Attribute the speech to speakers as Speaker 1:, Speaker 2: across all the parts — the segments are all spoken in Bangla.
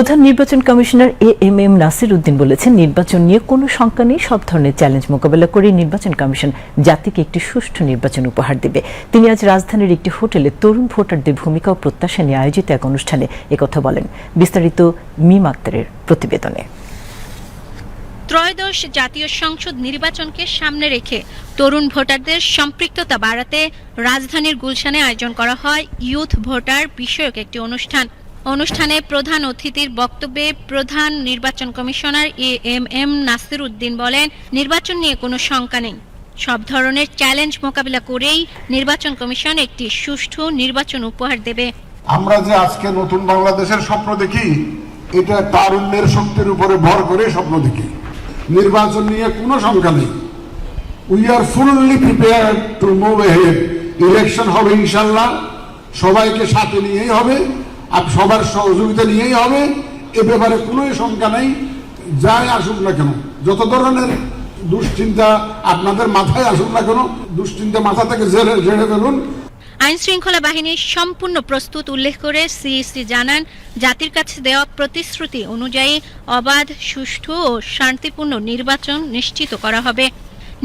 Speaker 1: প্রধান নির্বাচন commissioner A M M Nasir Uddin বলেছেন, নির্বাচন নিয়ে কোনো শঙ্কা নেই, সব ধরনের চ্যালেঞ্জ মোকাবেলা করে নির্বাচন কমিশন জাতিকে একটি সুষ্ঠু নির্বাচন উপহার দেবে। তিনি আজ রাজধানীর একটি হোটেলে তরুণ ভোটারদের ভূমিকা ও প্রত্যাশা নিয়ে আয়োজিত এক অনুষ্ঠানে একথা বলেন। বিস্তারিত মিম আক্তারের প্রতিবেদনে।
Speaker 2: ত্রয়োদশ জাতীয় সংসদ নির্বাচনকে সামনে রেখে তরুণ ভোটারদের সম্পৃক্ততা বাড়াতে রাজধানীর গুলশানে আয়োজন করা হয় ইউথ ভোটার বিষয়ক একটি অনুষ্ঠান। অনুষ্ঠানে প্রধান অতিথির বক্তব্যে প্রধান নির্বাচন commissioner A M M Nasir Uddin বলেন, নির্বাচন নিয়ে কোনো শঙ্কা নেই। সব ধরনের চ্যালেঞ্জ মোকাবিলা করেই নির্বাচন কমিশন একটি সুষ্ঠু নির্বাচন উপহার দেবে।
Speaker 3: আমরা যে আজকে নতুন বাংলাদেশের স্বপ্ন দেখি, এটা তারুণ্যের শক্তির উপরে ভর করে স্বপ্ন দেখি। নির্বাচন নিয়ে কোনো শঙ্কা নেই। We are fully prepare to move ahead election হবে ইনশাল্লাহ। সবাইকে সাথে নিয়েই হবে। আর সবার সহযোগিতা নিয়েই হবে, এ ব্যাপারে কোনো শঙ্কা নেই, যাই আসুক না কেন, যত ধরনের দুশ্চিন্তা আপনাদের মাথায় আসুক না কেন, দুশ্চিন্তা মাথা থেকে ঝেড়ে ঝেড়ে ফেলুন।
Speaker 2: আইন শৃঙ্খলা বাহিনী সম্পূর্ণ প্রস্তুত উল্লেখ করে সিইসি জানান, জাতির কাছে দেওয়া প্রতিশ্রুতি অনুযায়ী অবাধ, সুষ্ঠু ও শান্তিপূর্ণ নির্বাচন নিশ্চিত করা হবে।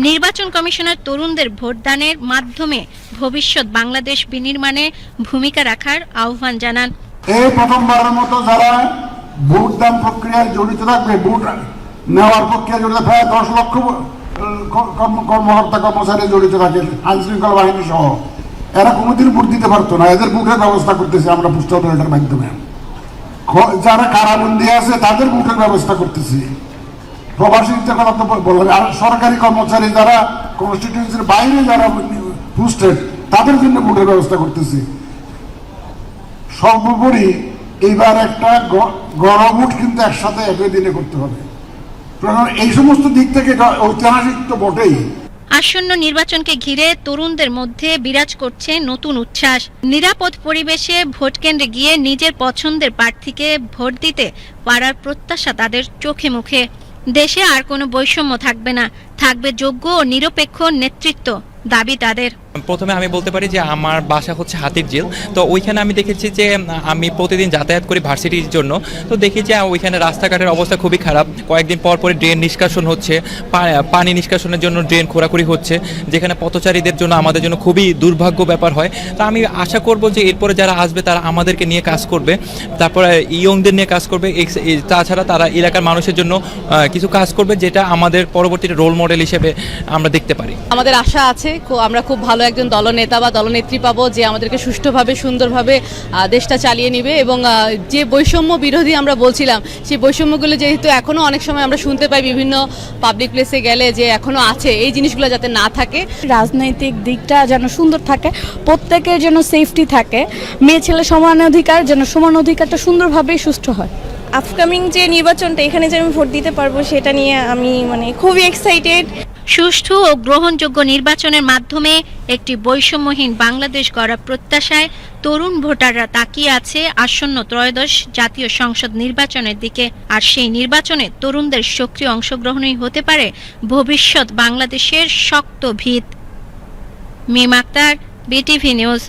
Speaker 2: নির্বাচন কমিশনার তরুণদের ভোটদানের মাধ্যমে ভবিষ্যৎ বাংলাদেশ বিনির্মাণে ভূমিকা রাখার আহ্বান জানান।
Speaker 3: এই প্রথমবারের মতো যারা ভোট দান প্রক্রিয়ায় জড়িত থাকবে, ভোট নেওয়ার প্রক্রিয়া জড়িত প্রায় দশ লক্ষ কর্মকর্তা, কর্মচারী জড়িত থাকে আইন শৃঙ্খলা বাহিনী সহ। এরা কোনোদিন ভোট দিতে পারতো না। এদের ভোটের ব্যবস্থা করতেছি আমরা পোস্টাল ব্যালটের মাধ্যমে যারা কারাবন্দী আছে, তাদের ভোটের ব্যবস্থা করতেছি। প্রবাসীদের কথা তো বললাম, আর সরকারি কর্মচারী যারা কনস্টিটিউন্সির বাইরে যারা পোস্টেড তাদের জন্য ভোটের ব্যবস্থা করতেছি। সর্বোপরি এইবার একটা গণভোট কিন্তু একসাথে একই দিনে করতে হবে। এই সমস্ত দিক থেকে ঐতিহাসিক তো বটেই।
Speaker 2: আসন্ন নির্বাচনকে ঘিরে তরুণদের মধ্যে বিরাজ করছে নতুন উচ্ছ্বাস। নিরাপদ পরিবেশে ভোট কেন্দ্রে গিয়ে নিজের পছন্দের প্রার্থীকে ভোট দিতে পারার প্রত্যাশা তাদের চোখে মুখে। দেশে আর কোনো বৈষম্য থাকবে না। থাকবে যোগ্য ও নিরপেক্ষ নেতৃত্ব দাবি তাদের।
Speaker 4: প্রথমে আমি বলতে পারি যে আমার বাসা হচ্ছে হাতির ঝিল তো ওইখানে আমি দেখেছি যে আমি প্রতিদিন যাতায়াত করি ভার্সিটির জন্য। তো দেখি যে ওইখানে রাস্তাঘাটের অবস্থা খুবই খারাপ। কয়েকদিন পর পরে ড্রেন নিষ্কাশন হচ্ছে। পানি নিষ্কাশনের জন্য ড্রেন খোরাখুরি হচ্ছে, যেখানে পথচারীদের জন্য আমাদের জন্য খুবই দুর্ভাগ্য ব্যাপার হয়। তো আমি আশা করব যে, এরপরে যারা আসবে, তারা আমাদেরকে নিয়ে কাজ করবে। তারপরে ইয়ংদের নিয়ে কাজ করবে। তাছাড়া তারা এলাকার মানুষের জন্য কিছু কাজ করবে, যেটা আমাদের পরবর্তীতে রোল মডেল হিসেবে আমরা দেখতে পারি।
Speaker 5: আমাদের আশা আছে আমরা খুব ভালো একজন দলনেতা বা দলনেত্রী পাবো যে আমাদেরকে সুষ্ঠুভাবে সুন্দরভাবে দেশটা চালিয়ে নেবে এবং যে বৈষম্য বিরোধী আমরা বলছিলাম সেই বৈষম্যগুলো যেহেতু এখনও অনেক সময় আমরা শুনতে পাই বিভিন্ন পাবলিক প্লেসে গেলে যে এখনও আছে এই জিনিসগুলো যাতে না থাকে।
Speaker 6: রাজনৈতিক দিকটা যেন সুন্দর থাকে প্রত্যেকের যেন সেফটি থাকে মেয়ে ছেলে সমান অধিকার যেন সমান অধিকারটা সুন্দরভাবেই সুষ্ঠু হয়।
Speaker 7: আপকামিং যে নির্বাচনটা এখানে যে আমি ভোট দিতে পারব সেটা নিয়ে আমি মানে খুবই এক্সাইটেড
Speaker 2: সুষ্ঠু ও গ্রহণযোগ্য নির্বাচনের মাধ্যমে একটি বৈষম্যহীন বাংলাদেশ গড়ার প্রত্যাশায় তরুণ ভোটাররা তাকিয়ে আছে আসন্ন ত্রয়োদশ জাতীয় সংসদ নির্বাচনের দিকে। আর সেই নির্বাচনে তরুণদের সক্রিয় অংশগ্রহণই হতে পারে ভবিষ্যৎ বাংলাদেশের শক্ত ভিত। Mim Akter, BTV news.